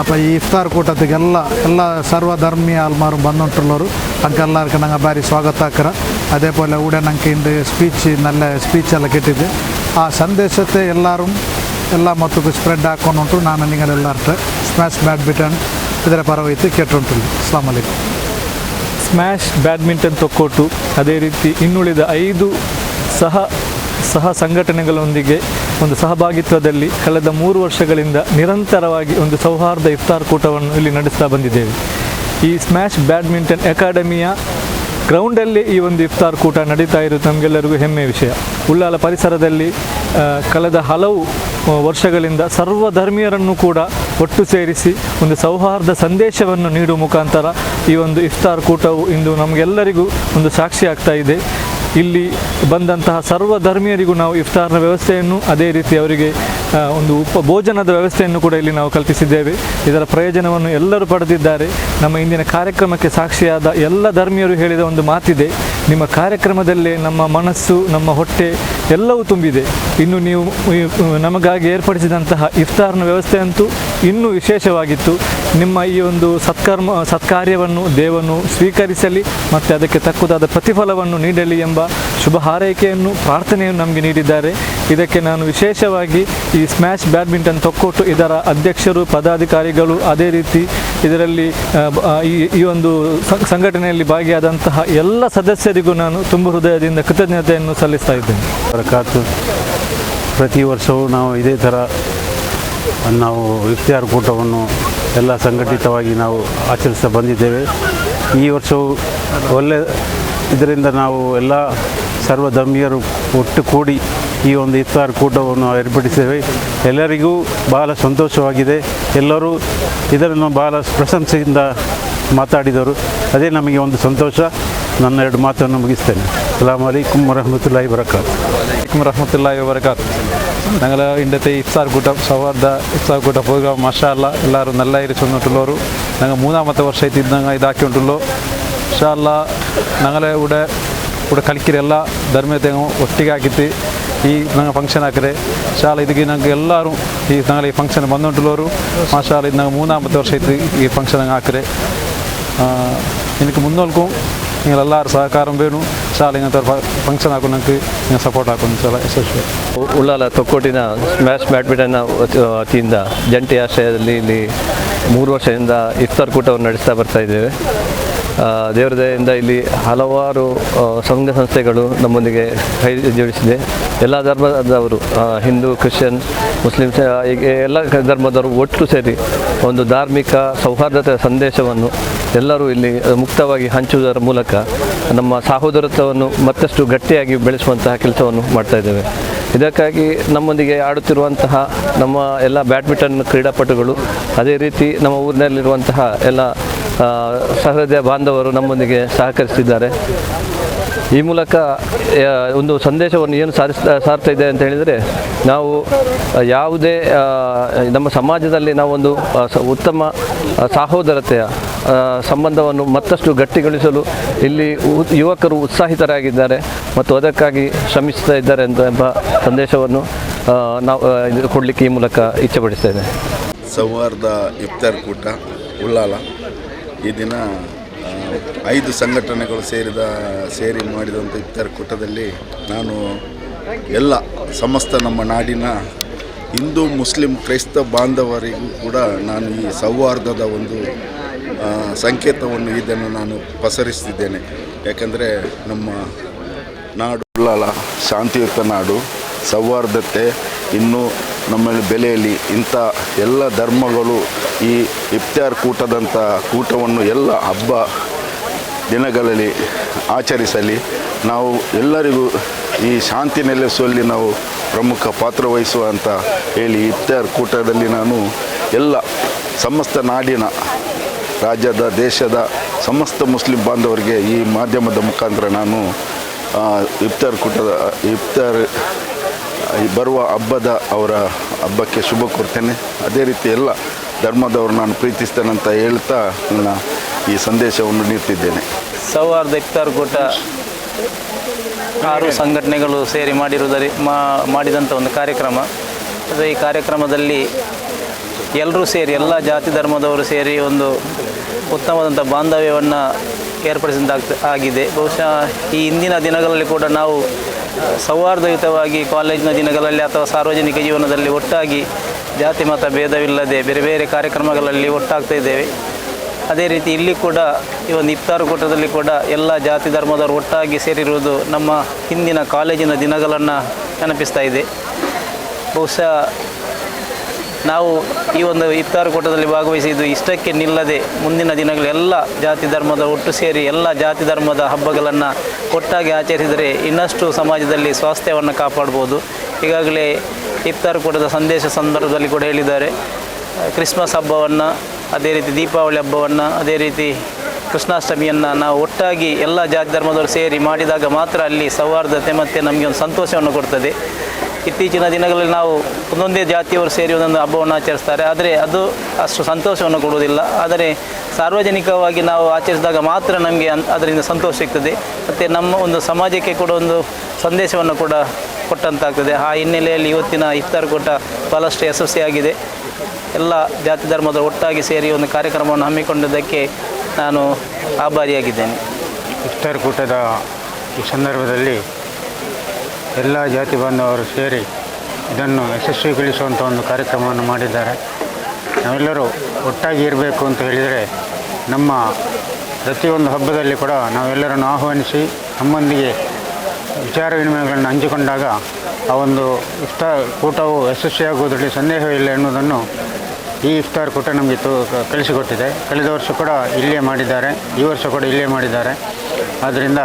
ಅಪ್ಪ, ಈ ಇಫ್ತಾರ್ കൂട്ടത്തിಗೆಲ್ಲ ಎಲ್ಲ ಸರ್ವಧರ್ಮಿ ಆಲ್ಮಾರು ಬಂದುಂಟುಳ್ಳವರು ಅಂಕೆಲ್ಲಾರ್ಕು ನಂಗೆ ಭಾರಿ ಸ್ವಾಗತ ಹಾಕರ ಅದೇ ಪೋಲೆ ಊಡೆ ನಂಗೆ ಇಂದು ಸ್ಪೀಚ್ ನಲ್ಲ ಸ್ಪೀಚ್ ಎಲ್ಲ ಕೆಟ್ಟಿದ್ದೆ. ಆ ಸಂದೇಶತೆ ಎಲ್ಲರೂ, ಎಲ್ಲ ಮೊತ್ತಕ್ಕೂ ಸ್ಪ್ರೆಡ್ ಹಾಕೊಂಡುಂಟು ನಾನು ನಿಗಲೆಲ್ಲಾರ್ಟ್ರೆ ಸ್ಮ್ಯಾಶ್ ಬ್ಯಾಡ್ಮಿಂಟನ್ ಇದರ ಪರವೈತಿ ಕೆಟ್ಟುಂಟು. ಅಸ್ಲಾಂ ಅಲೈಕು ಸ್ಮ್ಯಾಶ್ ಬ್ಯಾಡ್ಮಿಂಟನ್ ತೊಕ್ಕೋಟು ಅದೇ ರೀತಿ ಇನ್ನುಳಿದ ಐದು ಸಹ ಸಹ ಸಂಘಟನೆಗಳೊಂದಿಗೆ ಒಂದು ಸಹಭಾಗಿತ್ವದಲ್ಲಿ ಕಳೆದ ಮೂರು ವರ್ಷಗಳಿಂದ ನಿರಂತರವಾಗಿ ಒಂದು ಸೌಹಾರ್ದ ಇಫ್ತಾರ್ ಕೂಟವನ್ನು ಇಲ್ಲಿ ನಡೆಸ್ತಾ ಬಂದಿದ್ದೇವೆ. ಈ ಸ್ಮ್ಯಾಶ್ ಬ್ಯಾಡ್ಮಿಂಟನ್ ಅಕಾಡೆಮಿಯ ಗ್ರೌಂಡಲ್ಲಿ ಈ ಒಂದು ಇಫ್ತಾರ್ ಕೂಟ ನಡೀತಾ ಇರೋದು ನಮಗೆಲ್ಲರಿಗೂ ಹೆಮ್ಮೆಯ ವಿಷಯ. ಉಳ್ಳಾಲ ಪರಿಸರದಲ್ಲಿ ಕಳೆದ ಹಲವು ವರ್ಷಗಳಿಂದ ಸರ್ವ ಧರ್ಮೀಯರನ್ನು ಕೂಡ ಒಟ್ಟು ಸೇರಿಸಿ ಒಂದು ಸೌಹಾರ್ದ ಸಂದೇಶವನ್ನು ನೀಡುವ ಮುಖಾಂತರ ಈ ಒಂದು ಇಫ್ತಾರ್ ಕೂಟವು ಇಂದು ನಮಗೆಲ್ಲರಿಗೂ ಒಂದು ಸಾಕ್ಷಿ ಆಗ್ತಾ ಇದೆ. ಇಲ್ಲಿ ಬಂದಂತಹ ಸರ್ವ ಧರ್ಮೀಯರಿಗೂ ನಾವು ಇಫ್ತಾರ್ನ ವ್ಯವಸ್ಥೆಯನ್ನು ಅದೇ ರೀತಿ ಅವರಿಗೆ ಒಂದು ಉಪ, ಭೋಜನದ ವ್ಯವಸ್ಥೆಯನ್ನು ಕೂಡ ಇಲ್ಲಿ ನಾವು ಕಲ್ಪಿಸಿದ್ದೇವೆ. ಇದರ ಪ್ರಯೋಜನವನ್ನು ಎಲ್ಲರೂ ಪಡೆದಿದ್ದಾರೆ. ನಮ್ಮ ಇಂದಿನ ಕಾರ್ಯಕ್ರಮಕ್ಕೆ ಸಾಕ್ಷಿಯಾದ ಎಲ್ಲ ಧರ್ಮೀಯರು ಹೇಳಿದ ಒಂದು ಮಾತಿದೆ. ನಿಮ್ಮ ಕಾರ್ಯಕ್ರಮದಲ್ಲೇ ನಮ್ಮ ಮನಸ್ಸು, ನಮ್ಮ ಹೊಟ್ಟೆ ಎಲ್ಲವೂ ತುಂಬಿದೆ. ಇನ್ನು ನೀವು ನಮಗಾಗಿ ಏರ್ಪಡಿಸಿದಂತಹ ಇಫ್ತಾರ್ನ ವ್ಯವಸ್ಥೆ ಅಂತೂ ಇನ್ನೂ ವಿಶೇಷವಾಗಿತ್ತು. ನಿಮ್ಮ ಈ ಒಂದು ಸತ್ಕರ್ಮ, ಸತ್ಕಾರ್ಯವನ್ನು ದೇವನು ಸ್ವೀಕರಿಸಲಿ, ಮತ್ತು ಅದಕ್ಕೆ ತಕ್ಕುದಾದ ಪ್ರತಿಫಲವನ್ನು ನೀಡಲಿ ಎಂಬ ಶುಭ ಹಾರೈಕೆಯನ್ನು, ಪ್ರಾರ್ಥನೆಯನ್ನು ನಮಗೆ ನೀಡಿದ್ದಾರೆ. ಇದಕ್ಕೆ ನಾನು ವಿಶೇಷವಾಗಿ ಈ ಸ್ಮ್ಯಾಶ್ ಬ್ಯಾಡ್ಮಿಂಟನ್ ತೊಕ್ಕೊಟ್ಟು ಇದರ ಅಧ್ಯಕ್ಷರು, ಪದಾಧಿಕಾರಿಗಳು ಅದೇ ರೀತಿ ಇದರಲ್ಲಿ ಈ ಈ ಒಂದು ಸಂಘಟನೆಯಲ್ಲಿ ಭಾಗಿಯಾದಂತಹ ಎಲ್ಲ ಸದಸ್ಯರಿಗೂ ನಾನು ತುಂಬ ಹೃದಯದಿಂದ ಕೃತಜ್ಞತೆಯನ್ನು ಸಲ್ಲಿಸ್ತಾ ಇದ್ದೇನೆ. ಬರಕಾತು, ಪ್ರತಿ ವರ್ಷವೂ ನಾವು ಇದೇ ಥರ ನಾವು ಇಫ್ತಿಯಾರ್ ಕೂಟವನ್ನು ಎಲ್ಲ ಸಂಘಟಿತವಾಗಿ ನಾವು ಆಚರಿಸ್ತಾ ಬಂದಿದ್ದೇವೆ. ಈ ವರ್ಷವು ಒಳ್ಳೆ ಇದರಿಂದ ನಾವು ಎಲ್ಲ ಸರ್ವಧರ್ಮೀಯರು ಒಟ್ಟು ಕೂಡಿ ಈ ಒಂದು ಇಫ್ತಾರ್ ಕೂಟವನ್ನು ಏರ್ಪಡಿಸಿದ್ದೇವೆ ಎಲ್ಲರಿಗೂ ಬಹಳ ಸಂತೋಷವಾಗಿದೆ ಎಲ್ಲರೂ ಇದನ್ನು ಬಹಳ ಪ್ರಶಂಸೆಯಿಂದ ಮಾತಾಡಿದರು ಅದೇ ನಮಗೆ ಒಂದು ಸಂತೋಷ ನನ್ನ ಎರಡು ಮಾತನ್ನು ಮುಗಿಸ್ತೇನೆ ಅಲಾಮ್ ಅಲೈಕುಮ್ ವರಹಮತುಲ್ಲಾಹಿ ವರಕಾತು അലൈക്കും വറഹമത്തല്ലാഹി വബർക്കാത്ത് ഞങ്ങൾ ഇന്നത്തെ ഇഫ്താർ കൂട്ടം സൗഹാർദ്ദ ഇഫ്താർ കൂട്ട പ്രോഗ്രാം മഷാല്ല എല്ലാവരും നല്ല ഇരിച്ചുകൊണ്ടിട്ടുള്ളവരും ഞങ്ങൾ മൂന്നാമത്തെ വർഷമായിട്ട് ഇത് ഞങ്ങൾ ഇതാക്കിയിട്ടുള്ളൂ മഷാല്ല ഞങ്ങളെ ഇവിടെ ಎಲ್ಲ കളിക്കിരെಲ್ಲ ಒಟ್ಟಿಗೆ ಒಟ್ಟಿಗಾಗಿತ್ತು ಈ ನಂಗೆ ಫಂಕ್ಷನ್ ಹಾಕಿದೆ. ಶಾಲೆ ಇದಕ್ಕೆ ನಂಗೆ ಎಲ್ಲರೂ ಈ ನಾಳೆ ಈ ಫಂಕ್ಷನ್ ಬಂದುಂಟುಲ್ಲವರು ಆ ಶಾಲೆ ನಂಗೆ ಮೂರ್ನಾಲ್ಪತ್ತು ವರ್ಷ ಇತ್ತು ಈ ಫಂಕ್ಷನ್ ನಂಗೆ ಹಾಕಿದೆ. എനിക്ക് മുന്നോൽക്കും ನೀವು ಎಲ್ಲರೂ ಸಹಕಾರ ಬೇಕು ಶಾಲೆ ಇಂಥ ಫಂಕ್ಷನ್ ಹಾಕೋ ನಂಗೆ ನೀವು ಸಪೋರ್ಟ್ ಹಾಕೊಂಡು ಸಲ ಯಶಸ್ವಿ. ಉಳ್ಳಾಲ ತೊಕ್ಕೋಟಿನ ಸ್ಮ್ಯಾಶ್ ಬ್ಯಾಡ್ಮಿಂಟನ್ನ ವತಿಯಿಂದ ಜಂಟಿ ಆಶ್ರಯದಲ್ಲಿ ಇಲ್ಲಿ ಮೂರು ವರ್ಷದಿಂದ ಇಫ್ತಾರ್ ಕೂಟವನ್ನು ನಡೆಸ್ತಾ ಬರ್ತಾ ಇದ್ದೇವೆ. ದೇವರ ದಯೆಯಿಂದ ಇಲ್ಲಿ ಹಲವಾರು ಸಂಘ ಸಂಸ್ಥೆಗಳು ನಮ್ಮೊಂದಿಗೆ ಕೈ ಜೋಡಿಸಿದೆ. ಎಲ್ಲ ಧರ್ಮದವರು ಹಿಂದೂ, ಕ್ರಿಶ್ಚಿಯನ್ ಮುಸ್ಲಿಮ್ಸ್ ಹೀಗೆ ಎಲ್ಲ ಧರ್ಮದವರು ಒಟ್ಟು ಸೇರಿ ಒಂದು ಧಾರ್ಮಿಕ ಸೌಹಾರ್ದತೆಯ ಸಂದೇಶವನ್ನು ಎಲ್ಲರೂ ಇಲ್ಲಿ ಮುಕ್ತವಾಗಿ ಹಂಚುವುದರ ಮೂಲಕ ನಮ್ಮ ಸಹೋದರತ್ವವನ್ನು ಮತ್ತಷ್ಟು ಗಟ್ಟಿಯಾಗಿ ಬೆಳೆಸುವಂತಹ ಕೆಲಸವನ್ನು ಮಾಡ್ತಾ ಇದ್ದೇವೆ. ಇದಕ್ಕಾಗಿ ನಮ್ಮೊಂದಿಗೆ ಆಡುತ್ತಿರುವಂತಹ ನಮ್ಮ ಎಲ್ಲ ಬ್ಯಾಡ್ಮಿಂಟನ್ ಕ್ರೀಡಾಪಟುಗಳು, ಅದೇ ರೀತಿ ನಮ್ಮ ಊರಿನಲ್ಲಿರುವಂತಹ ಎಲ್ಲ ಸಹೃದಯ ಬಾಂಧವರು ನಮ್ಮೊಂದಿಗೆ ಸಹಕರಿಸಿದ್ದಾರೆ. ಈ ಮೂಲಕ ಒಂದು ಸಂದೇಶವನ್ನು ಏನು ಸಾರಿಸ್ ಸಾರ್ತಾ ಇದೆ ಅಂತ ಹೇಳಿದರೆ, ನಾವು ಯಾವುದೇ ನಮ್ಮ ಸಮಾಜದಲ್ಲಿ ನಾವೊಂದು ಉತ್ತಮ ಸಹೋದರತೆಯ ಸಂಬಂಧವನ್ನು ಮತ್ತಷ್ಟು ಗಟ್ಟಿಗೊಳಿಸಲು ಇಲ್ಲಿ ಯುವಕರು ಉತ್ಸಾಹಿತರಾಗಿದ್ದಾರೆ ಮತ್ತು ಅದಕ್ಕಾಗಿ ಶ್ರಮಿಸ್ತಾ ಇದ್ದಾರೆ ಅಂತ ಎಂಬ ಸಂದೇಶವನ್ನು ನಾವು ಕೊಡಲಿಕ್ಕೆ ಈ ಮೂಲಕ ಇಚ್ಛೆಪಡಿಸ್ತೇನೆ. ಸೌಹಾರ್ದ ಇಫ್ತಾರ್ ಕೂಟ, ಉಳ್ಳಾಲ. ಈ ದಿನ ಐದು ಸಂಘಟನೆಗಳು ಸೇರಿದ, ಸೇರಿ ಮಾಡಿದಂಥ ಇತರ ಕೂಟದಲ್ಲಿ ನಾನು ಎಲ್ಲ ಸಮಸ್ತ ನಮ್ಮ ನಾಡಿನ ಹಿಂದೂ, ಮುಸ್ಲಿಂ, ಕ್ರೈಸ್ತ ಬಾಂಧವರಿಗೂ ಕೂಡ ನಾನು ಈ ಸೌಹಾರ್ದದ ಒಂದು ಸಂಕೇತವನ್ನು ಇದನ್ನು ನಾನು ಪಸರಿಸ್ತಿದ್ದೇನೆ. ಯಾಕೆಂದರೆ ನಮ್ಮ ನಾಡು ಶಾಂತಿಯುತ ನಾಡು, ಸೌಹಾರ್ದತೆ, ಇನ್ನೂ ನಮ್ಮಲ್ಲಿ ಬೆಲೆಯಲ್ಲಿ ಇಂಥ ಎಲ್ಲ ಧರ್ಮಗಳು ಈ ಇಫ್ತಾರ್ ಕೂಟದಂಥ ಕೂಟವನ್ನು ಎಲ್ಲ ಹಬ್ಬ ದಿನಗಳಲ್ಲಿ ಆಚರಿಸಲಿ. ನಾವು ಎಲ್ಲರಿಗೂ ಈ ಶಾಂತಿ ನೆಲೆಸುವಲ್ಲಿ ನಾವು ಪ್ರಮುಖ ಪಾತ್ರ ವಹಿಸುವ ಅಂತ ಹೇಳಿ ಇಫ್ತಾರ್ ಕೂಟದಲ್ಲಿ ನಾನು ಎಲ್ಲ ಸಮಸ್ತ ನಾಡಿನ, ರಾಜ್ಯದ, ದೇಶದ ಸಮಸ್ತ ಮುಸ್ಲಿಂ ಬಾಂಧವರಿಗೆ ಈ ಮಾಧ್ಯಮದ ಮುಖಾಂತರ ನಾನು ಇಫ್ತಾರ್ ಕೂಟದ, ಇಫ್ತಾರ್ ಬರುವ ಹಬ್ಬದ ಅವರ ಹಬ್ಬಕ್ಕೆ ಶುಭ ಕೊಡ್ತೇನೆ ಅದೇ ರೀತಿ ಎಲ್ಲ ಧರ್ಮದವರು ನಾನು ಪ್ರೀತಿಸ್ತೇನೆ ಅಂತ ಹೇಳ್ತಾ ನನ್ನ ಈ ಸಂದೇಶವನ್ನು ನೀಡ್ತಿದ್ದೇನೆ. ಸೌಹಾರ್ದ ಇಫ್ತಾರ್ ಕೂಟ ಆರು ಸಂಘಟನೆಗಳು ಸೇರಿ ಮಾಡಿರುವುದರಿ ಮಾಡಿದಂಥ ಒಂದು ಕಾರ್ಯಕ್ರಮ. ಅದು ಈ ಕಾರ್ಯಕ್ರಮದಲ್ಲಿ ಎಲ್ಲರೂ ಸೇರಿ, ಎಲ್ಲ ಜಾತಿ ಧರ್ಮದವರು ಸೇರಿ ಒಂದು ಉತ್ತಮವಾದಂಥ ಬಾಂಧವ್ಯವನ್ನು ಏರ್ಪಡಿಸಿದಂತ ಆಗಿದೆ. ಬಹುಶಃ ಈ ಇಂದಿನ ದಿನಗಳಲ್ಲಿ ಕೂಡ ನಾವು ಸೌಹಾರ್ದಯುತವಾಗಿ ಕಾಲೇಜಿನ ದಿನಗಳಲ್ಲಿ ಅಥವಾ ಸಾರ್ವಜನಿಕ ಜೀವನದಲ್ಲಿ ಒಟ್ಟಾಗಿ ಜಾತಿ ಮತ ಭೇದವಿಲ್ಲದೆ ಬೇರೆ ಬೇರೆ ಕಾರ್ಯಕ್ರಮಗಳಲ್ಲಿ ಒಟ್ಟಾಗ್ತಾ ಇದ್ದೇವೆ ಅದೇ ರೀತಿ ಇಲ್ಲಿ ಕೂಡ ಈ ಒಂದು ಇಫ್ತಾರು ಕೂಟದಲ್ಲಿ ಕೂಡ ಎಲ್ಲ ಜಾತಿ ಧರ್ಮದವರು ಒಟ್ಟಾಗಿ ಸೇರಿರುವುದು ನಮ್ಮ ಹಿಂದಿನ ಕಾಲೇಜಿನ ದಿನಗಳನ್ನು ನೆನಪಿಸ್ತಾ ಇದೆ. ಬಹುಶಃ ನಾವು ಈ ಒಂದು ಇಫ್ತಾರು ಕೂಟದಲ್ಲಿ ಭಾಗವಹಿಸಿದ್ದು ಇಷ್ಟಕ್ಕೆ ನಿಲ್ಲದೆ ಮುಂದಿನ ದಿನಗಳು ಎಲ್ಲ ಜಾತಿ ಧರ್ಮದ ಒಟ್ಟು ಸೇರಿ ಎಲ್ಲ ಜಾತಿ ಧರ್ಮದ ಹಬ್ಬಗಳನ್ನು ಒಟ್ಟಾಗಿ ಆಚರಿಸಿದರೆ ಇನ್ನಷ್ಟು ಸಮಾಜದಲ್ಲಿ ಸ್ವಾಸ್ಥ್ಯವನ್ನು ಕಾಪಾಡ್ಬೋದು. ಈಗಾಗಲೇ ಇಫ್ತಾರ್ ಕೂಡದ ಸಂದೇಶ ಸಂದರ್ಭದಲ್ಲಿ ಕೂಡ ಹೇಳಿದ್ದಾರೆ. ಕ್ರಿಸ್ಮಸ್ ಹಬ್ಬವನ್ನು, ಅದೇ ರೀತಿ ದೀಪಾವಳಿ ಹಬ್ಬವನ್ನು, ಅದೇ ರೀತಿ ಕೃಷ್ಣಾಷ್ಟಮಿಯನ್ನು ನಾವು ಒಟ್ಟಾಗಿ ಎಲ್ಲ ಜಾತಿ ಧರ್ಮದವರು ಸೇರಿ ಮಾಡಿದಾಗ ಮಾತ್ರ ಅಲ್ಲಿ ಸೌಹಾರ್ದತೆ ಮತ್ತು ನಮಗೆ ಒಂದು ಸಂತೋಷವನ್ನು ಕೊಡ್ತದೆ. ಇತ್ತೀಚಿನ ದಿನಗಳಲ್ಲಿ ನಾವು ಒಂದೊಂದೇ ಜಾತಿಯವರು ಸೇರಿ ಒಂದೊಂದು ಹಬ್ಬವನ್ನು ಆಚರಿಸ್ತಾರೆ. ಆದರೆ ಅದು ಅಷ್ಟು ಸಂತೋಷವನ್ನು ಕೊಡುವುದಿಲ್ಲ. ಆದರೆ ಸಾರ್ವಜನಿಕವಾಗಿ ನಾವು ಆಚರಿಸಿದಾಗ ಮಾತ್ರ ನಮಗೆ ಅದರಿಂದ ಸಂತೋಷ ಸಿಗ್ತದೆ. ಮತ್ತು ನಮ್ಮ ಒಂದು ಸಮಾಜಕ್ಕೆ ಕೂಡ ಒಂದು ಸಂದೇಶವನ್ನು ಕೂಡ ಕೊಟ್ಟಂತಾಗ್ತದೆ. ಆ ಹಿನ್ನೆಲೆಯಲ್ಲಿ ಇವತ್ತಿನ ಇಫ್ತಾರ್ ಕೂಟ ಬಹಳಷ್ಟು ಯಶಸ್ವಿಯಾಗಿದೆ ಎಲ್ಲ ಜಾತಿ ಧರ್ಮದ ಒಟ್ಟಾಗಿ ಸೇರಿ ಒಂದು ಕಾರ್ಯಕ್ರಮವನ್ನು ಹಮ್ಮಿಕೊಂಡಿದ್ದಕ್ಕೆ ನಾನು ಆಭಾರಿಯಾಗಿದ್ದೇನೆ. ಇಫ್ತಾರ್ ಕೂಟದ ಈ ಸಂದರ್ಭದಲ್ಲಿ ಎಲ್ಲ ಜಾತಿ ಬಾಂಧವರು ಸೇರಿ ಇದನ್ನು ಯಶಸ್ವಿಗೊಳಿಸುವಂಥ ಒಂದು ಕಾರ್ಯಕ್ರಮವನ್ನು ಮಾಡಿದ್ದಾರೆ. ನಾವೆಲ್ಲರೂ ಒಟ್ಟಾಗಿ ಇರಬೇಕು ಅಂತ ಹೇಳಿದರೆ ನಮ್ಮ ಪ್ರತಿಯೊಂದು ಹಬ್ಬದಲ್ಲಿ ಕೂಡ ನಾವೆಲ್ಲರನ್ನು ಆಹ್ವಾನಿಸಿ ನಮ್ಮೊಂದಿಗೆ ವಿಚಾರ ವಿನಿಮಯಗಳನ್ನು ಹಂಚಿಕೊಂಡಾಗ ಆ ಒಂದು ಇಫ್ತಾರ್ ಕೂಟವು ಯಶಸ್ವಿಯಾಗುವುದರಲ್ಲಿ ಸಂದೇಹವಿಲ್ಲ ಎನ್ನುವುದನ್ನು ಈ ಇಫ್ತಾರ್ ಕೂಟ ನಮಗೆ ತೋ ಕಲಿಸಿಕೊಟ್ಟಿದೆ. ಕಳೆದ ವರ್ಷ ಕೂಡ ಇಲ್ಲೇ ಮಾಡಿದ್ದಾರೆ. ಈ ವರ್ಷ ಕೂಡ ಇಲ್ಲೇ ಮಾಡಿದ್ದಾರೆ. ಆದ್ದರಿಂದ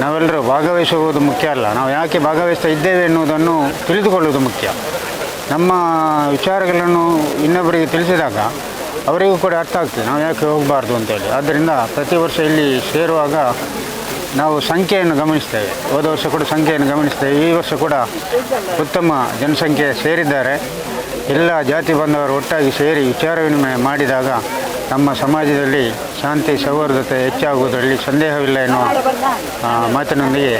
ನಾವೆಲ್ಲರೂ ಭಾಗವಹಿಸುವುದು ಮುಖ್ಯ ಅಲ್ಲ. ನಾವು ಯಾಕೆ ಭಾಗವಹಿಸ್ತಾ ಇದ್ದೇವೆ ಎನ್ನುವುದನ್ನು ತಿಳಿದುಕೊಳ್ಳುವುದು ಮುಖ್ಯ. ನಮ್ಮ ವಿಚಾರಗಳನ್ನು ಇನ್ನೊಬ್ಬರಿಗೆ ತಿಳಿಸಿದಾಗ ಅವರಿಗೂ ಕೂಡ ಅರ್ಥ ಆಗ್ತದೆ. ನಾವು ಯಾಕೆ ಹೋಗಬಾರ್ದು ಅಂತೇಳಿ. ಆದ್ದರಿಂದ ಪ್ರತಿ ವರ್ಷ ಇಲ್ಲಿ ಸೇರುವಾಗ ನಾವು ಸಂಖ್ಯೆಯನ್ನು ಗಮನಿಸ್ತೇವೆ. ಹೋದ ವರ್ಷ ಕೂಡ ಸಂಖ್ಯೆಯನ್ನು ಗಮನಿಸ್ತೇವೆ. ಈ ವರ್ಷ ಕೂಡ ಉತ್ತಮ ಜನಸಂಖ್ಯೆ ಸೇರಿದ್ದಾರೆ. ಎಲ್ಲ ಜಾತಿ ಬಂದವರು ಒಟ್ಟಾಗಿ ಸೇರಿ ವಿಚಾರ ವಿನಿಮಯ ಮಾಡಿದಾಗ ನಮ್ಮ ಸಮಾಜದಲ್ಲಿ ಶಾಂತಿ, ಸೌಹಾರ್ದತೆ ಹೆಚ್ಚಾಗುವುದರಲ್ಲಿ ಸಂದೇಹವಿಲ್ಲ ಎನ್ನುವ ಮಾತಿನೊಂದಿಗೆ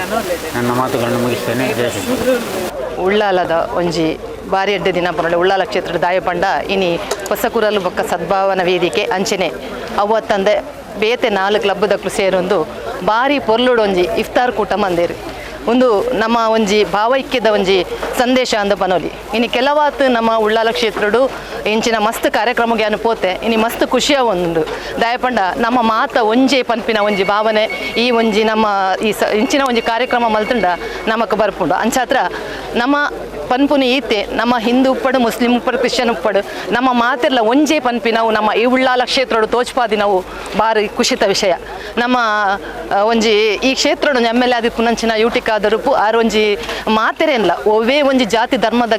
ನನ್ನ ಮಾತುಗಳನ್ನು ಮುಗಿಸ್ತೇನೆ. ಉಳ್ಳಾಲದ ಒಂಜಿ ಬಾರಿ ಎಡ್ಡೆ ದಿನ ಬರಲು ಉಳ್ಳಾಲ ಕ್ಷೇತ್ರದ ದಾಯಪಂಡ ಇನಿ ಹೊಸಕುರಲು ಬೊಕ್ಕ ಸದ್ಭಾವನ ವೇದಿಕೆ ಅಂಚನೆ. ಅವತ್ತಂದೆ ಬೇತೆ ನಾಲ್ಕು ಕ್ಲಬ್ದಕ್ಲು ಸೇರೊಂದು ಬಾರಿ ಪೊರ್ಲುಡು ಒಂಜಿ ಇಫ್ತಾರ್ ಕೂಟ ಮಂದೇರು. ಒಂದು ನಮ್ಮ ಒಂಜಿ ಭಾವೈಕ್ಯದ ಒಂಜಿ ಸಂದೇಶ ಅಂದ ಬನೋಲಿ. ಇನ್ನು ಕೆಲವಾತು ನಮ್ಮ ಉಳ್ಳಾಲ ಕ್ಷೇತ್ರಡು ಇಂಚಿನ ಮಸ್ತ್ ಕಾರ್ಯಕ್ರಮಕ್ಕೆ ಅನುಪೋತೆ ಇನ್ನು ಮಸ್ತ್ ಖುಷಿಯ ಒಂದು. ದಯಪಂಡ ನಮ್ಮ ಮಾತ ಒಂಜೆ ಪನ್ಪಿನ ಒಂಜಿ ಭಾವನೆ, ಈ ಒಂಜಿ ನಮ್ಮ ಈ ಸ ಇಂಚಿನ ಒಂಜಿ ಕಾರ್ಯಕ್ರಮ ಮಲ್ತುಂಡ ನಮಕ್ ಬರ್ಪುಂಡು. ಅಂಚಾತ್ರ ನಮ್ಮ ಪನ್ಪುನಿ ಈತೆ ನಮ್ಮ ಹಿಂದೂ ಉಪ್ಪಡು ಮುಸ್ಲಿಂ ಉಪ್ಪಡು ಕ್ರಿಶ್ಚಿಯನ್ ಉಪ್ಪಡು ನಮ್ಮ ಮಾತೆಲ್ಲ ಒಂಜೆ ಪನ್ಪಿ ನಾವು ನಮ್ಮ ಈ ಉಳ್ಳಾಲ ಕ್ಷೇತ್ರಡು ತೋಚ್ಪಾದಿ ನಾವು ಬಾರಿ ಖುಷಿತ ವಿಷಯ. ನಮ್ಮ ಒಂಜಿ ಈ ಕ್ಷೇತ್ರಡು ಎಂ ಎಲ್ ಎ ಆದಿಪ್ಪು ನಂಚಿನ ಯೂಟಿಕ್ ಆದರುಪು ಆರು ಒಂಜಿ ಮಾತೆರೆಲ್ಲ ಒವೇ ಒಂಜಿ ಜಾತಿ ಧರ್ಮದ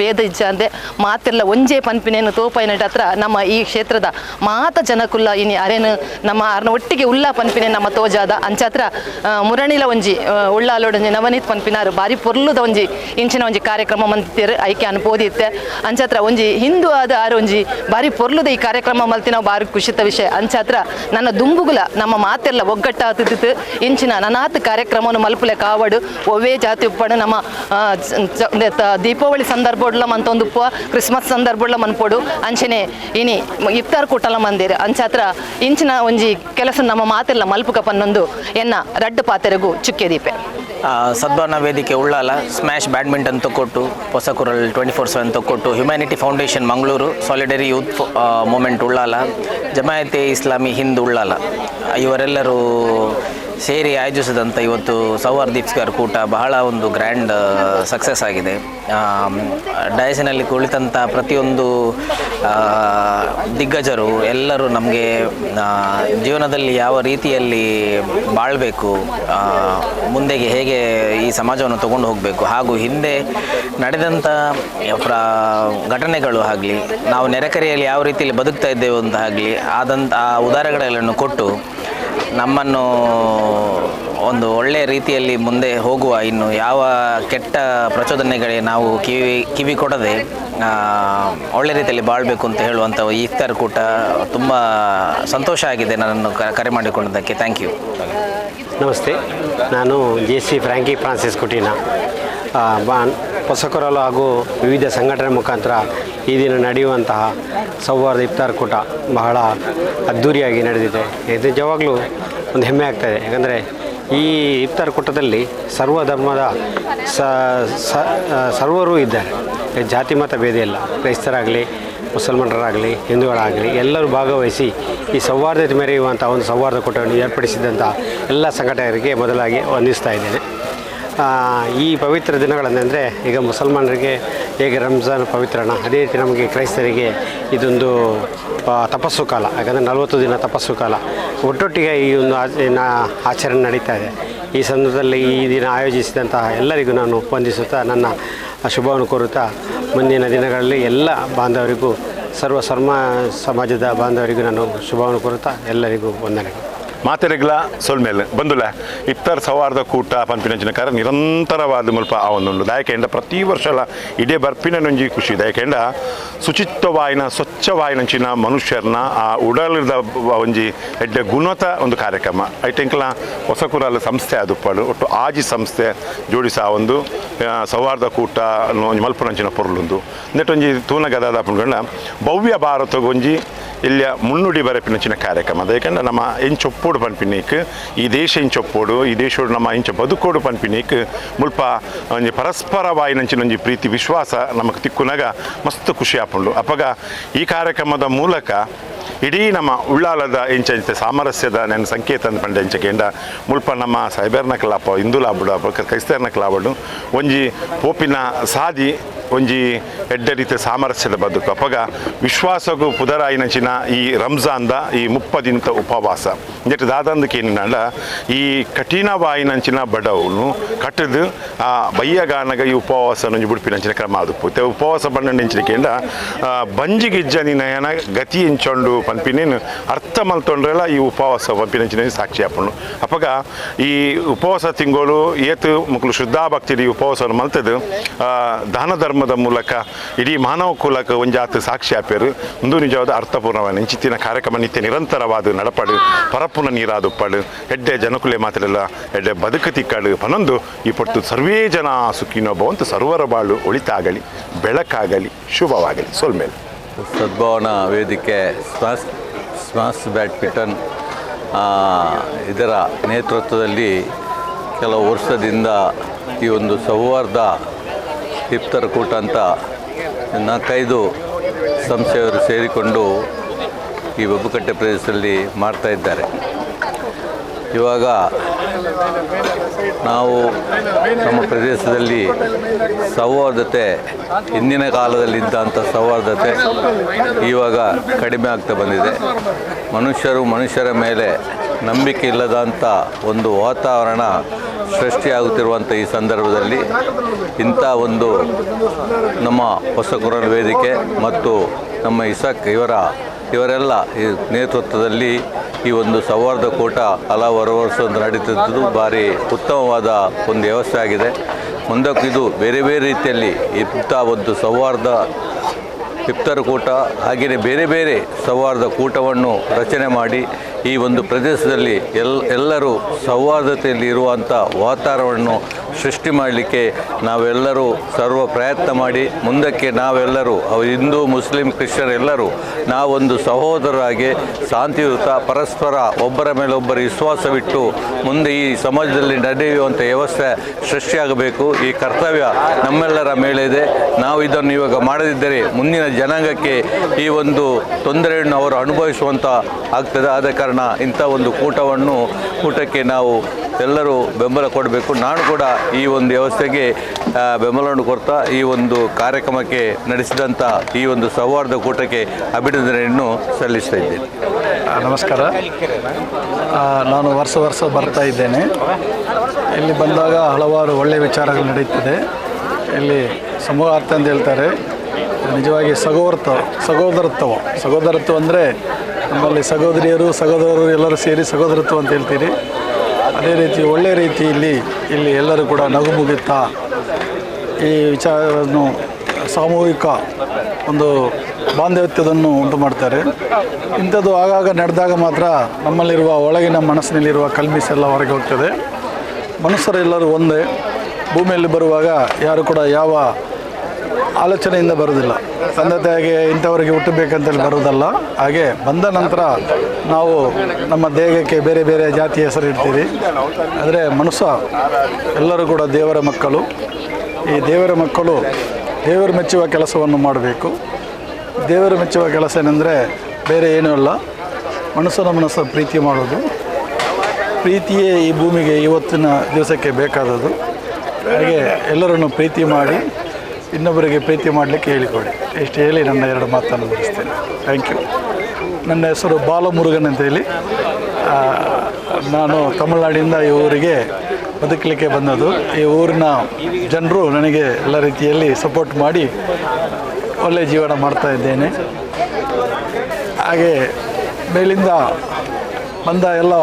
ಭೇದ ಇಜ್ಜ ಅಂದೆ ಮಾತೆಲ್ಲ ಒಂಜೆ ಪನ್ಪಿನೇನು ತೋಪೈನಟ್ ಹತ್ರ ನಮ್ಮ ಈ ಕ್ಷೇತ್ರದ ಮಾತ ಜನಕುಲ್ಲ ಇನಿ ಅರೇನು ನಮ್ಮ ಅರ್ನ ಒಟ್ಟಿಗೆ ಉಲ್ಲ ಪನ್ಪಿನೆ ನಮ್ಮ ತೋಜಾದ. ಅಂಚಾತ್ರ ಹತ್ರ ಮುರಣಿಲ ಒಂಜಿ ಆ, ಉಳ್ಳಾಲೋಡು ಒಂಜಿ ನವನೀತ್ ಪನ್ಪಿನಾರು ಬಾರಿ ಪೊರ್ಲುದ ಒಂಜಿ ಇಂಚಿನ ಒಂಜಿ ಕಾರ್ಯಕ್ರಮ ಮಂತಿರು ಐಕೆ ಅನ್ಪೋದಿತ್ತೆ ಅಂಚಾತ್ರ ಒಂಜಿ ಹಿಂದೂ ಆದ ಆರು ಒಂಜಿ ಬಾರಿ ಪೊರ್ಲುದ ಈ ಕಾರ್ಯಕ್ರಮ ಮಲ್ತಿ ನಾವು ಬಾರಿ ಖುಷಿತ ವಿಷಯ. ಅಂಚಾತ್ರ ನನ್ನ ದುಂಬುಗುಲ, ನಮ್ಮ ಮಾತೆಲ್ಲ ಒಗ್ಗಟ್ಟಾತಿತ್ತು. ಇಂಚಿನ ನನಾತ್ ಕಾರ್ಯಕ್ರಮವನ್ನು ಮಲ್ಪುಲೆ ಕಾವಡು, ಒವ್ವೇ ಜಾತಿ ಉಪ್ಪಡು ನಮ್ಮ ದೀಪಾವಳಿ ಸಂದರ್ಭಡ್ಲ ಮಂತೊಂದು ಉಪ್ಪ ಕ್ರಿಸ್ಮಸ್ ಸಂದರ್ಭಡ್ಲ ಮನ್ಪೋಡು ಅಂಚನೆ ಇನಿ ಇಫ್ತಾರ್ ಕೂಟಲ ಮಂದಿರ. ಅಂಚಾತ್ರ ಇಂಚಿನ ಒಂಜಿ ಕೆಲಸ ನಮ್ಮ ಮಾತೆಲ್ಲ ಮಲ್ಪುಕ ಪನ್ನೊಂದು ಎನ್ನ ರಡ್ಡು ಪಾತೆರೆಗೂ ಚುಕ್ಕೆ ದೀಪೆ Sadbhavana Vedike Ullal smash badminton Thokkottu Hosakural twenty four seven Thokkottu humanity foundation Mangaluru solidarity youth movement Ullal, Jamaate Islami Hind Ullal. ಇವರೆಲ್ಲರೂ ಸೇರಿ ಆಯೋಜಿಸಿದಂಥ ಇವತ್ತು ಸೌಹಾರ್ ದೀಪ್ಸ್ಕರ್ ಕೂಟ ಬಹಳ ಒಂದು ಗ್ರ್ಯಾಂಡ್ ಸಕ್ಸಸ್ ಆಗಿದೆ. ಡಯಸಿನಲ್ಲಿ ಕುಳಿತಂಥ ಪ್ರತಿಯೊಂದು ದಿಗ್ಗಜರು ಎಲ್ಲರೂ ನಮಗೆ ಜೀವನದಲ್ಲಿ ಯಾವ ರೀತಿಯಲ್ಲಿ ಬಾಳಬೇಕು ಮುಂದೆಗೆ ಹೇಗೆ ಈ ಸಮಾಜವನ್ನು ತಗೊಂಡು ಹೋಗಬೇಕು, ಹಾಗೂ ಹಿಂದೆ ನಡೆದಂಥ ಪ್ರ, ಘಟನೆಗಳು ಆಗಲಿ, ನಾವು ನೆರೆಕರೆಯಲ್ಲಿ ಯಾವ ರೀತಿಯಲ್ಲಿ ಬದುಕ್ತಾ ಇದ್ದೇವೆ ಅಂತ ಆಗಲಿ, ಆದಂಥ, ಆ ಉದಾಹರಣೆಗಳನ್ನು ಕೊಟ್ಟು ನಮ್ಮನ್ನು ಒಂದು ಒಳ್ಳೆಯ ರೀತಿಯಲ್ಲಿ ಮುಂದೆ ಹೋಗುವ, ಇನ್ನು ಯಾವ ಕೆಟ್ಟ ಪ್ರಚೋದನೆಗಳಿಗೆ ನಾವು ಕಿವಿ ಕಿವಿ ಕೊಡದೆ ಒಳ್ಳೆ ರೀತಿಯಲ್ಲಿ ಬಾಳಬೇಕು ಅಂತ ಹೇಳುವಂಥ ಈ ಇಫ್ತಾರ್ ಕೂಟ ತುಂಬ ಸಂತೋಷ ಆಗಿದೆ ನನ್ನನ್ನು ಕರೆ ಮಾಡಿಕೊಂಡಿದ್ದಕ್ಕೆ ಥ್ಯಾಂಕ್ ಯು ನಮಸ್ತೆ. ನಾನು J C Frankie Francis Coutinho. Hosakoralu ಹಾಗೂ ವಿವಿಧ ಸಂಘಟನೆ ಮುಖಾಂತರ ಈ ದಿನ ನಡೆಯುವಂತಹ ಸೌಹಾರ್ದ ಇಫ್ತಾರ್ ಕೂಟ ಬಹಳ ಅದ್ಧೂರಿಯಾಗಿ ನಡೆದಿದೆ. ಇದು ನಿಜವಾಗ್ಲೂ ಒಂದು ಹೆಮ್ಮೆ ಆಗ್ತಾಯಿದೆ ಯಾಕಂದರೆ ಈ ಇಫ್ತಾರ್ ಕೂಟದಲ್ಲಿ ಸರ್ವ ಧರ್ಮದ ಸರ್ವರೂ ಇದ್ದಾರೆ. ಜಾತಿ, ಮತ ಭೇದ ಇಲ್ಲ. ಕ್ರೈಸ್ತರಾಗಲಿ, ಮುಸಲ್ಮಾನರಾಗಲಿ, ಹಿಂದೂಗಳಾಗಲಿ, ಎಲ್ಲರೂ ಭಾಗವಹಿಸಿ ಈ ಸೌಹಾರ್ದತೆ ಮೆರೆಯುವಂಥ ಒಂದು ಸೌಹಾರ್ದ ಕೂಟವನ್ನು ಏರ್ಪಡಿಸಿದಂಥ ಎಲ್ಲ ಸಂಘಟಕರಿಗೆ ಮೊದಲಾಗಿ ವಂದಿಸ್ತಾ ಇದ್ದೇನೆ. ಈ ಪವಿತ್ರ ದಿನಗಳಂದರೆ ಈಗ ಮುಸಲ್ಮಾನರಿಗೆ ಹೇಗೆ ರಂಜಾನ್ ಪವಿತ್ರಣ ಅದೇ ರೀತಿ ನಮಗೆ ಕ್ರೈಸ್ತರಿಗೆ ಇದೊಂದು ತಪಸ್ಸು ಕಾಲ, ಯಾಕಂದರೆ ನಲವತ್ತು ದಿನ ತಪಸ್ಸು ಕಾಲ. ಒಟ್ಟೊಟ್ಟಿಗೆ ಈ ಒಂದು ಆಚ- ಆಚರಣೆ ನಡೀತಾ ಇದೆ. ಈ ಸಂದರ್ಭದಲ್ಲಿ ಈ ದಿನ ಆಯೋಜಿಸಿದಂತಹ ಎಲ್ಲರಿಗೂ ನಾನು ವಂದಿಸುತ್ತಾ, ನನ್ನ ಶುಭವನ್ನು ಕೋರುತ್ತಾ, ಮುಂದಿನ ದಿನಗಳಲ್ಲಿ ಎಲ್ಲ ಬಾಂಧವರಿಗೂ, ಸರ್ವ ಸರ್ಮ, ಸಮಾಜದ ಬಾಂಧವರಿಗೂ ನಾನು ಶುಭವನ್ನು ಕೋರುತ್ತಾ, ಎಲ್ಲರಿಗೂ ವಂದನೆಗಳು. ಮಾತೆರೆಗ್ಲ ಸೊಲ್ಮೇಲೆ, ಬಂದುಲ. ಇತ್ತರ ಸೌಹಾರ್ದ ಕೂಟ ಪಂಪಿನಂಚಿನ ಕಾರ ನಿರಂತರವಾದ ಮುಲ್ಪ ಆ ಒಂದು ಪ್ರತಿ ವರ್ಷಲ ಇಡೇ ಬರ್ಪಿನ ನೊಂಜಿ ಖುಷಿ. ದಾಯಕೆಂಡ ಶುಚಿತ್ವವಾಯಿನ ಸ್ವಚ್ಛವಾಯಿನಂಚಿನ ಮನುಷ್ಯರನ್ನ ಆ ಉಡಲಿದ ಒಂಜಿ ಎಡ್ಡೆ ಗುಣತ ಒಂದು ಕಾರ್ಯಕ್ರಮ. ಐಟೆಂಕ್ಲ ಹೊಸಕುರಾಲ ಸಂಸ್ಥೆ ಆದುಪ್ಪಡು ಒಟ್ಟು ಆಜಿ ಸಂಸ್ಥೆ ಜೋಡಿಸ ಒಂದು ಸೌಹಾರ್ದ ಕೂಟ ಮಲ್ಪನಂಚಿನ ಪೊರಲುಂದು. ನೆಟ್ಟೊಂಜಿ ತೂನ ಗದಾದ ಪುಂಡ್ಕೊಂಡ ಭವ್ಯ ಭಾರತಗೊಂಜಿ ಇಲ್ಲಿಯ ಮುನ್ನುಡಿ ಬರಪಿನಚಿನ ಕಾರ್ಯಕ್ರಮ. ಅದಕ್ಕೆ ನಮ್ಮ ಎಂಚೊಪ್ಪೋಡು ಪನ್ಪಿನಿಕ್, ಈ ದೇಶ ಇಂಚೊಪ್ಪೋಡು ಈ ದೇಶೋಡು ನಮ್ಮ ಇಂಚ ಬದುಕೋಡು ಪನ್ಪಿನಿಕ್, ಮುಲ್ಪ, ಒಂಜಿ ಪರಸ್ಪರವಾಯಿನಂಚಿನ ಒಂಜಿ ಪ್ರೀತಿ, ವಿಶ್ವಾಸ ನಮಗೆ ತಿಕ್ಕುನಾಗ ಮಸ್ತ್ ಖುಷಿ ಆಪುಂಡು. ಅಪಗ ಈ ಕಾರ್ಯಕ್ರಮದ ಮೂಲಕ ಇಡೀ ನಮ್ಮ ಉಳ್ಳಾಲದ ಎಂಚ ಸಾಮರಸ್ಯದ ನನ್ನ ಸಂಕೇತ ಅಂತ ಪಂಡ ಎಂಚಕೆಂಡ ಮುಲ್ಪ ನಮ್ಮ ಸೈಬರ್ನ ಹಿಂದೂ ಲಾಭ ಕ್ರೈಸ್ತರ್ನ ಲಾಭ ಒಂಜಿ ಪೋಪಿನ ಸಾದಿ ಒಂಜಿ ಎಡ್ಡ ರೀತಿಯ ಸಾಮರಸ್ಯದ ಬದುಕು. ಅಪಗ ವಿಶ್ವಾಸಗೂ ಪುದರಾಯಿನಂಚಿನ ಈ ರಂಜಾನ್ದ ಈ ಮುಪ್ಪದಿಂತ ಉಪವಾಸ. ಇಂಜಟ್ಟು ದಾದಂದಕ್ಕೆ ಏನಿಲ್ಲ ಈ ಕಠಿಣವಾಯಿನಂಚಿನ ಬಡವನು ಕಟ್ಟದು, ಆ ಬಯ್ಯಗಾನಗ ಈ ಉಪವಾಸ ನಂಜಿ ಬುಡ್ಪಿನಂಚಿನ ಕ್ರಮ ಆದುಪ್ಪು ತೆ ಉಪವಾಸ ಬಣ್ಣಂಚಿನಕೆಂಡ ಬಂಜಿ ಗಿಜ್ಜನಿ ನಯನ ಗತಿ ಇಂಚೊಂಡು ಪಂಪಿನೇನು ಅರ್ಥ ಮಲ್ತೊಂಡ್ರೆಲ್ಲ ಈ ಉಪವಾಸ ಪಂಪಿನಂಚಿನ ಸಾಕ್ಷಿ ಹಾಪಣ್ಣು ಅಪ್ಪಗ ಈ ಉಪವಾಸ ತಿಂಗಳು ಏತು ಮಕ್ಕಳು ಶುದ್ಧಾ ಭಕ್ತಿ ಈ ಉಪವಾಸವನ್ನು ಮಲ್ತದು ದಾನ ಧರ್ಮದ ಮೂಲಕ ಇಡೀ ಮಾನವ ಕುಲಕ್ಕೆ ಒಂಜಾತು ಸಾಕ್ಷಿ ಆಪ್ಯರು ಒಂದು ನಿಜವಾದ ಅರ್ಥಪೂರ್ಣವಾದ ಇಂಚಿತ್ತಿನ ಕಾರ್ಯಕ್ರಮ ನಿತ್ಯ ನಿರಂತರವಾದ ನಡಪಡು, ಪರಪುನ ನೀರಾದುಪ್ಪಡು ಎಡ್ಡೆ ಜನಕುಲೆ ಮಾತಲೆಲ್ಲ, ಎಡ್ಡೆ ಬದುಕು ತಿಕ್ಕಳು ಪನೊಂದು ಈ ಪಟ್ಟು ಸರ್ವೇ ಜನ ಸುಖಿನೋ ಸರ್ವರ ಬಾಳು ಒಳಿತಾಗಲಿ, ಬೆಳಕಾಗಲಿ, ಶುಭವಾಗಲಿ. ಸೋಲ್ಮೇಲೆ ಸದ್ಭಾವನಾ ವೇದಿಕೆ ಸ್ಮಾಸ್ ಸ್ಮಾಸ್ ಬ್ಯಾಡ್ಮಿಂಟನ್ ಇದರ ನೇತೃತ್ವದಲ್ಲಿ ಕೆಲವು ವರ್ಷದಿಂದ ಈ ಒಂದು ಸೌಹಾರ್ದ ಇಫ್ತಾರ್ ಕೂಟ ಅಂತ ನಾಲ್ಕೈದು ಸಂಸ್ಥೆಯವರು ಸೇರಿಕೊಂಡು ಈ ಒಬ್ಬಕಟ್ಟೆ ಪ್ರದೇಶದಲ್ಲಿ ಮಾಡ್ತಾ ಇದ್ದಾರೆ. ಇವಾಗ ನಾವು ನಮ್ಮ ಪ್ರದೇಶದಲ್ಲಿ ಸೌಹಾರ್ದತೆ ಹಿಂದಿನ ಕಾಲದಲ್ಲಿ ಇದ್ದಂಥ ಸೌಹಾರ್ದತೆ ಇವಾಗ ಕಡಿಮೆ ಆಗ್ತಾ ಬಂದಿದೆ. ಮನುಷ್ಯರು ಮನುಷ್ಯರ ಮೇಲೆ ನಂಬಿಕೆ ಇಲ್ಲದಂಥ ಒಂದು ವಾತಾವರಣ ಸೃಷ್ಟಿಯಾಗುತ್ತಿರುವಂಥ ಈ ಸಂದರ್ಭದಲ್ಲಿ ಇಂಥ ಒಂದು ನಮ್ಮ ಹೊಸ ಕುರಲ್ ವೇದಿಕೆ ಮತ್ತು ನಮ್ಮ ಇಸಕ್ ಇವರ, ಇವರೆಲ್ಲ ಈ ನೇತೃತ್ವದಲ್ಲಿ ಈ ಒಂದು ಸೌಹಾರ್ದ ಕೂಟ ಹಲವಾರು ವರ್ಷದಿಂದ ನಡೀತಿದ್ದು ಭಾರಿ ಉತ್ತಮವಾದ ಒಂದು ವ್ಯವಸ್ಥೆ ಆಗಿದೆ. ಮುಂದಕ್ಕೆ ಇದು ಬೇರೆ ಬೇರೆ ರೀತಿಯಲ್ಲಿ ಇಂಥ ಒಂದು ಸೌಹಾರ್ದ ಇಪ್ತರ ಕೂಟ ಹಾಗೆಯೇ ಬೇರೆ ಬೇರೆ ಸೌಹಾರ್ದ ಕೂಟವನ್ನು ರಚನೆ ಮಾಡಿ ಈ ಒಂದು ಪ್ರದೇಶದಲ್ಲಿ ಎಲ್, ಎಲ್ಲರೂ ಸೌಹಾರ್ದತೆಯಲ್ಲಿ ಇರುವಂಥ ವಾತಾವರಣವನ್ನು ಸೃಷ್ಟಿ ಮಾಡಲಿಕ್ಕೆ ನಾವೆಲ್ಲರೂ ಸರ್ವ ಪ್ರಯತ್ನ ಮಾಡಿ ಮುಂದಕ್ಕೆ ನಾವೆಲ್ಲರೂ ಹಿಂದೂ, ಮುಸ್ಲಿಂ, ಕ್ರಿಶ್ಚಿಯನ್ ಎಲ್ಲರೂ ನಾವೊಂದು ಸಹೋದರರಾಗಿ ಶಾಂತಿಯುತ ಪರಸ್ಪರ ಒಬ್ಬರ ಮೇಲೆ ಒಬ್ಬರ ವಿಶ್ವಾಸವಿಟ್ಟು ಮುಂದೆ ಈ ಸಮಾಜದಲ್ಲಿ ನಡೆಯುವಂಥ ವ್ಯವಸ್ಥೆ ಸೃಷ್ಟಿಯಾಗಬೇಕು. ಈ ಕರ್ತವ್ಯ ನಮ್ಮೆಲ್ಲರ ಮೇಲೆ ಇದೆ ನಾವು ಇದನ್ನು ಇವಾಗ ಮಾಡದಿದ್ದರೆ ಮುಂದಿನ ಜನಾಂಗಕ್ಕೆ ಈ ಒಂದು ತೊಂದರೆಯನ್ನು ಅವರು ಅನುಭವಿಸುವಂಥ ಆಗ್ತದೆ. ಆದ ಕಾರಣ ಇಂಥ ಒಂದು ಕೂಟವನ್ನು ಕೂಟಕ್ಕೆ ನಾವು ಎಲ್ಲರೂ ಬೆಂಬಲ ಕೊಡಬೇಕು. ನಾನು ಕೂಡ ಈ ಒಂದು ವ್ಯವಸ್ಥೆಗೆ ಬೆಂಬಲವನ್ನು ಕೊಡ್ತಾ ಈ ಒಂದು ಕಾರ್ಯಕ್ರಮಕ್ಕೆ ನಡೆಸಿದಂಥ ಈ ಒಂದು ಸೌಹಾರ್ದ ಕೂಟಕ್ಕೆ ಅಭಿನಂದನೆಯನ್ನು ಸಲ್ಲಿಸ್ತಾ ಇದ್ದೇನೆ. ನಮಸ್ಕಾರ. ನಾನು ವರ್ಷ ವರ್ಷ ಬರ್ತಾ ಇದ್ದೇನೆ. ಇಲ್ಲಿ ಬಂದಾಗ ಹಲವಾರು ಒಳ್ಳೆಯ ವಿಚಾರಗಳು ನಡೆಯುತ್ತದೆ ಇಲ್ಲಿ ಸಮೂಹಾರ್ಥ ಅಂತ ಹೇಳ್ತಾರೆ. ನಿಜವಾಗಿ ಸಹೋದರತ್ವ ಸಹೋದರತ್ವ ಸಹೋದರತ್ವ ಅಂದರೆ ನಮ್ಮಲ್ಲಿ ಸಹೋದರಿಯರು, ಸಹೋದರರು ಎಲ್ಲರೂ ಸೇರಿ ಸಹೋದರತ್ವ ಅಂತ ಹೇಳ್ತೀರಿ ಅದೇ ರೀತಿ ಒಳ್ಳೆಯ ರೀತಿಯಲ್ಲಿ ಇಲ್ಲಿ ಎಲ್ಲರೂ ಕೂಡ ನಗು ನಗುಮುಗುತ್ತಾ ಈ ವಿಚಾರವನ್ನು ಸಾಮೂಹಿಕ ಒಂದು ಬಾಂಧವ್ಯತ್ವವನ್ನು ಉಂಟು ಮಾಡ್ತಾರೆ. ಇಂಥದ್ದು ಆಗಾಗ ನಡೆದಾಗ ಮಾತ್ರ ನಮ್ಮಲ್ಲಿರುವ ಒಳಗಿನ ಮನಸ್ಸಿನಲ್ಲಿರುವ ಕಲ್ಮಿಸೆಲ್ಲ ಹೊರಗೆ ಹೋಗ್ತದೆ. ಮನುಷ್ಯರೆಲ್ಲರೂ ಒಂದೇ ಭೂಮಿಯಲ್ಲಿ ಬರುವಾಗ ಯಾರು ಕೂಡ ಯಾವ ಆಲೋಚನೆಯಿಂದ ಬರುವುದಿಲ್ಲ. ತಂದೆ ಇಂಥವರಿಗೆ ಹುಟ್ಟಬೇಕಂತೇಳಿ ಬರುವುದಲ್ಲ. ಹಾಗೆ ಬಂದ ನಂತರ ನಾವು ನಮ್ಮ ದೇಹಕ್ಕೆ ಬೇರೆ ಬೇರೆ ಜಾತಿ ಹೆಸರು ಆದರೆ ಮನುಷ್ಯ ಎಲ್ಲರೂ ಕೂಡ ದೇವರ ಮಕ್ಕಳು. ಈ ದೇವರ ಮಕ್ಕಳು ದೇವರು ಮೆಚ್ಚುವ ಕೆಲಸವನ್ನು ಮಾಡಬೇಕು. ದೇವರು ಮೆಚ್ಚುವ ಕೆಲಸ ಏನೆಂದರೆ ಬೇರೆ ಏನೂ ಅಲ್ಲ. ಮನುಷ್ಯನ ಮನಸ್ಸು ಪ್ರೀತಿ ಮಾಡೋದು. ಪ್ರೀತಿಯೇ ಈ ಭೂಮಿಗೆ ಇವತ್ತಿನ ದಿವಸಕ್ಕೆ ಬೇಕಾದದ್ದು. ಹಾಗೆ ಎಲ್ಲರನ್ನು ಪ್ರೀತಿ ಮಾಡಿ ಇನ್ನೊಬ್ಬರಿಗೆ ಪ್ರೀತಿ ಮಾಡಲಿಕ್ಕೆ ಹೇಳಿಕೊಡಿ. ಇಷ್ಟು ಹೇಳಿ ನನ್ನ ಎರಡು ಮಾತನ್ನು ಮುಗಿಸ್ತೇನೆ. ಥ್ಯಾಂಕ್ ಯು ನನ್ನ ಹೆಸರು ಬಾಲಮುರುಗನ್ ಅಂತ ಹೇಳಿ. ನಾನು ತಮಿಳುನಾಡಿಂದ ಈ ಊರಿಗೆ ಬದುಕಲಿಕ್ಕೆ ಬಂದದ್ದು. ಈ ಊರಿನ ಜನರು ನನಗೆ ಎಲ್ಲ ರೀತಿಯಲ್ಲಿ ಸಪೋರ್ಟ್ ಮಾಡಿ ಒಳ್ಳೆಯ ಜೀವನ ಮಾಡ್ತಾ ಇದ್ದೇನೆ. ಹಾಗೆ ಮೇಲಿಂದ ಬಂದ ಎಲ್ಲ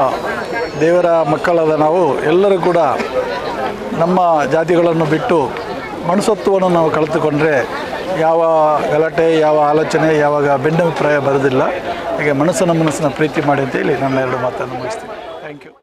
ದೇವರ ಮಕ್ಕಳಾದ ನಾವು ಎಲ್ಲರೂ ಕೂಡ ನಮ್ಮ ಜಾತಿಗಳನ್ನು ಬಿಟ್ಟು ಮನುಷ್ಯತ್ವವನ್ನು ನಾವು ಕಳೆದುಕೊಂಡ್ರೆ ಯಾವ ಗಲಾಟೆ, ಯಾವ ಆಲೋಚನೆ, ಯಾವಾಗ ಬೆಂಡಭಿಪ್ರಾಯ ಬರೋದಿಲ್ಲ ಹಾಗೆ ಮನಸ್ಸನ್ನು ಮನಸ್ಸನ್ನು ಪ್ರೀತಿ ಮಾಡಿ ಅಂತೇಳಿ ನನ್ನ ಎರಡು ಮಾತನ್ನು ಮುಗಿಸ್ತೀನಿ. Thank you